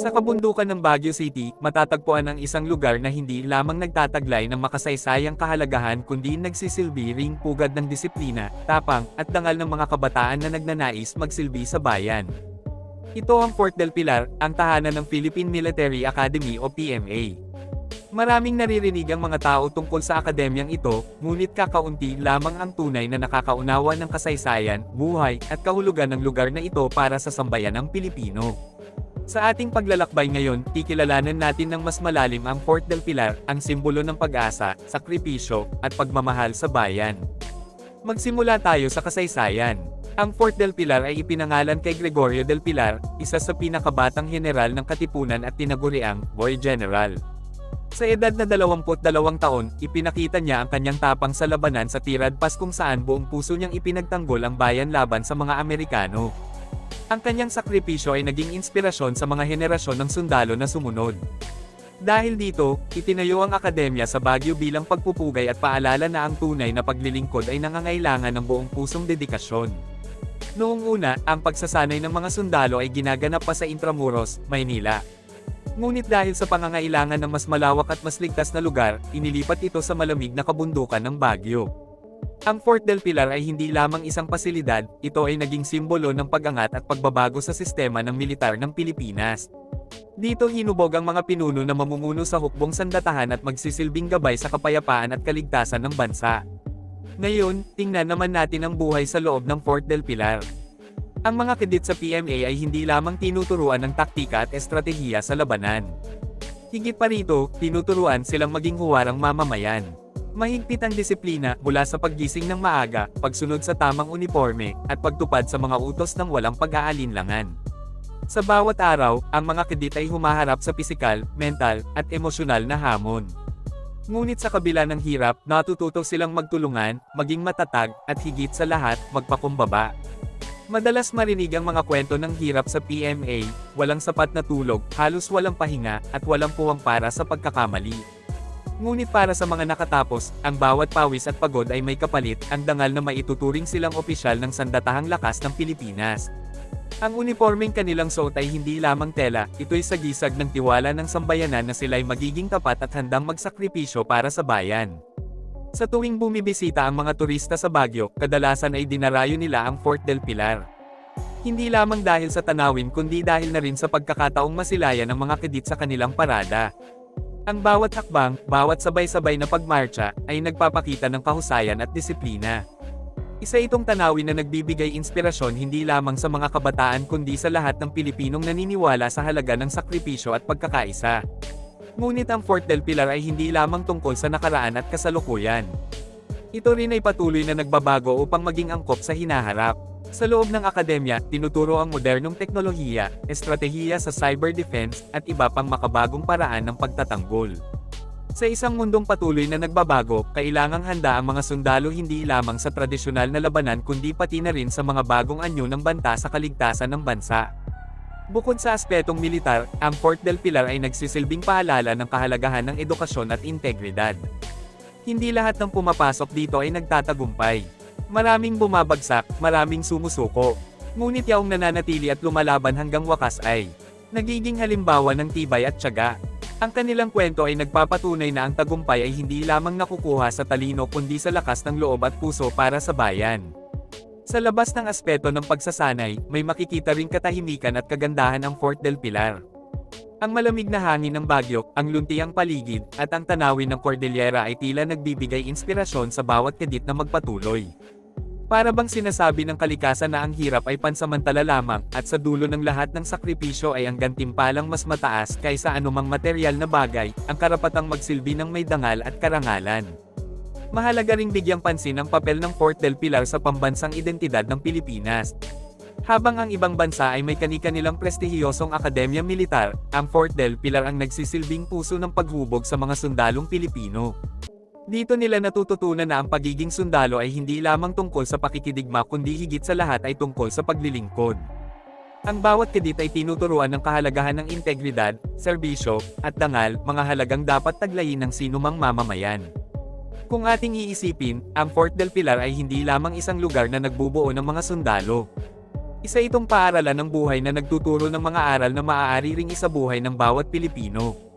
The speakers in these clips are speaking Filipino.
Sa kabundukan ng Baguio City, matatagpuan ang isang lugar na hindi lamang nagtataglay ng makasaysayang kahalagahan kundi nagsisilbi ring pugad ng disiplina, tapang, at dangal ng mga kabataan na nagnanais magsilbi sa bayan. Ito ang Fort del Pilar, ang tahanan ng Philippine Military Academy o PMA. Maraming naririnig ang mga tao tungkol sa akademyang ito, ngunit kakaunti lamang ang tunay na nakakaunawa ng kasaysayan, buhay, at kahulugan ng lugar na ito para sa sambayanang Pilipino. Sa ating paglalakbay ngayon, kikilalanan natin ng mas malalim ang Fort del Pilar, ang simbolo ng pag-asa, sakripisyo, at pagmamahal sa bayan. Magsimula tayo sa kasaysayan. Ang Fort del Pilar ay ipinangalan kay Gregorio del Pilar, isa sa pinakabatang general ng Katipunan at tinaguriang Boy General. Sa edad na 22 taon, ipinakita niya ang kanyang tapang sa labanan sa Tirad Pass kung saan buong puso niyang ipinagtanggol ang bayan laban sa mga Amerikano. Ang kanyang sakripisyo ay naging inspirasyon sa mga henerasyon ng sundalo na sumunod. Dahil dito, itinayo ang akademya sa Baguio bilang pagpupugay at paalala na ang tunay na paglilingkod ay nangangailangan ng buong pusong dedikasyon. Noong una, ang pagsasanay ng mga sundalo ay ginaganap pa sa Intramuros, Maynila. Ngunit dahil sa pangangailangan ng mas malawak at mas ligtas na lugar, inilipat ito sa malamig na kabundukan ng Baguio. Ang Fort del Pilar ay hindi lamang isang pasilidad, ito ay naging simbolo ng pag-angat at pagbabago sa sistema ng militar ng Pilipinas. Dito hinubog ang mga pinuno na mamumuno sa hukbong sandatahan at magsisilbing gabay sa kapayapaan at kaligtasan ng bansa. Ngayon, tingnan naman natin ang buhay sa loob ng Fort del Pilar. Ang mga kedit sa PMA ay hindi lamang tinuturuan ng taktika at estratehiya sa labanan. Higit pa rito, tinuturuan silang maging huwarang mamamayan. Mahigpit ang disiplina mula sa paggising ng maaga, pagsunod sa tamang uniforme, at pagtupad sa mga utos ng walang pag-aalinlangan. Sa bawat araw, ang mga kedit ay humaharap sa pisikal, mental, at emosyonal na hamon. Ngunit sa kabila ng hirap, natututo silang magtulungan, maging matatag, at higit sa lahat, magpakumbaba. Madalas marinig ang mga kwento ng hirap sa PMA, walang sapat na tulog, halos walang pahinga, at walang puwang para sa pagkakamali. Ngunit para sa mga nakatapos, ang bawat pawis at pagod ay may kapalit, ang dangal na maituturing silang opisyal ng sandatahang lakas ng Pilipinas. Ang uniformeng kanilang suot ay hindi lamang tela, ito'y sagisag ng tiwala ng sambayanan na sila'y magiging tapat at handang magsakripisyo para sa bayan. Sa tuwing bumibisita ang mga turista sa Baguio, kadalasan ay dinarayo nila ang Fort del Pilar. Hindi lamang dahil sa tanawin kundi dahil na rin sa pagkakataong masilayan ng mga kedit sa kanilang parada. Ang bawat hakbang, bawat sabay-sabay na pagmarcha, ay nagpapakita ng kahusayan at disiplina. Isa itong tanawin na nagbibigay inspirasyon hindi lamang sa mga kabataan kundi sa lahat ng Pilipinong naniniwala sa halaga ng sakripisyo at pagkakaisa. Ngunit ang Fort del Pilar ay hindi lamang tungkol sa nakaraan at kasalukuyan. Ito rin ay patuloy na nagbabago upang maging angkop sa hinaharap. Sa loob ng akademya, tinuturo ang modernong teknolohiya, estratehiya sa cyber defense, at iba pang makabagong paraan ng pagtatanggol. Sa isang mundong patuloy na nagbabago, kailangang handa ang mga sundalo hindi lamang sa tradisyonal na labanan kundi pati na rin sa mga bagong anyo ng banta sa kaligtasan ng bansa. Bukod sa aspetong militar, ang Fort del Pilar ay nagsisilbing paalala ng kahalagahan ng edukasyon at integridad. Hindi lahat ng pumapasok dito ay nagtatagumpay. Maraming bumabagsak, maraming sumusuko. Ngunit yaong nananatili at lumalaban hanggang wakas ay nagiging halimbawa ng tibay at tiyaga. Ang kanilang kwento ay nagpapatunay na ang tagumpay ay hindi lamang nakukuha sa talino kundi sa lakas ng loob at puso para sa bayan. Sa labas ng aspeto ng pagsasanay, may makikita ring katahimikan at kagandahan ang Fort del Pilar. Ang malamig na hangin ng Baguio, ang luntiang paligid, at ang tanawin ng Cordillera ay tila nagbibigay inspirasyon sa bawat kedit na magpatuloy. Para bang sinasabi ng kalikasan na ang hirap ay pansamantala lamang, at sa dulo ng lahat ng sakripisyo ay ang gantimpalang mas mataas kaysa anumang material na bagay, ang karapatang magsilbi ng may dangal at karangalan. Mahalaga ring bigyang pansin ang papel ng Fort del Pilar sa pambansang identidad ng Pilipinas. Habang ang ibang bansa ay may kani-kanilang prestihiyosong akademya militar, ang Fort del Pilar ang nagsisilbing puso ng paghubog sa mga sundalong Pilipino. Dito nila natututunan na ang pagiging sundalo ay hindi lamang tungkol sa pakikidigma kundi higit sa lahat ay tungkol sa paglilingkod. Ang bawat kedit ay tinuturuan ng kahalagahan ng integridad, serbisyo, at dangal, mga halagang dapat taglayin ng sinumang mamamayan. Kung ating iisipin, ang Fort del Pilar ay hindi lamang isang lugar na nagbubuo ng mga sundalo. Isa itong paaralan ng buhay na nagtuturo ng mga aral na maaari ring isabuhay ng bawat Pilipino.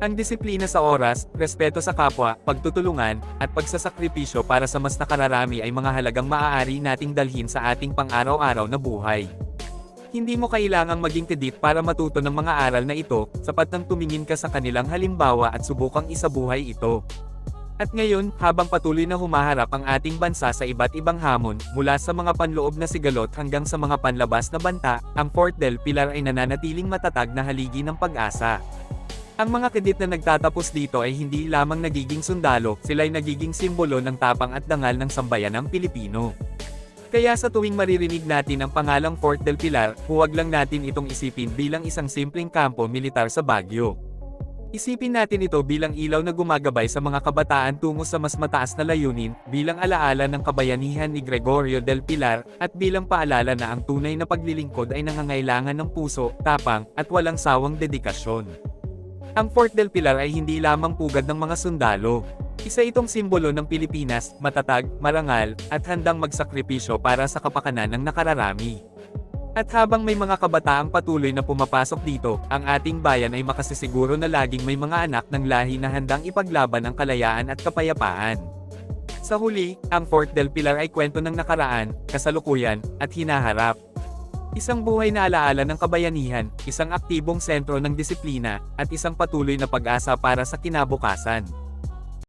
Ang disiplina sa oras, respeto sa kapwa, pagtutulungan, at pagsasakripisyo para sa mas nakararami ay mga halagang maaari nating dalhin sa ating pang-araw-araw na buhay. Hindi mo kailangang maging kedit para matuto ng mga aral na ito, sapat nang tumingin ka sa kanilang halimbawa at subukang isabuhay ito. At ngayon, habang patuloy na humaharap ang ating bansa sa iba't ibang hamon, mula sa mga panloob na sigalot hanggang sa mga panlabas na banta, ang Fort del Pilar ay nananatiling matatag na haligi ng pag-asa. Ang mga kedit na nagtatapos dito ay hindi lamang nagiging sundalo, sila ay nagiging simbolo ng tapang at dangal ng sambayanang Pilipino. Kaya sa tuwing maririnig natin ang pangalang Fort del Pilar, huwag lang natin itong isipin bilang isang simpleng kampo militar sa Baguio. Isipin natin ito bilang ilaw na gumagabay sa mga kabataan tungo sa mas mataas na layunin, bilang alaala ng kabayanihan ni Gregorio del Pilar, at bilang paalala na ang tunay na paglilingkod ay nangangailangan ng puso, tapang, at walang sawang dedikasyon. Ang Fort del Pilar ay hindi lamang pugad ng mga sundalo. Isa itong simbolo ng Pilipinas, matatag, marangal, at handang magsakripisyo para sa kapakanan ng nakararami. At habang may mga kabataang patuloy na pumapasok dito, ang ating bayan ay makasisiguro na laging may mga anak ng lahi na handang ipaglaban ang kalayaan at kapayapaan. Sa huli, ang Fort del Pilar ay kwento ng nakaraan, kasalukuyan, at hinaharap. Isang buhay na alaala ng kabayanihan, isang aktibong sentro ng disiplina, at isang patuloy na pag-asa para sa kinabukasan.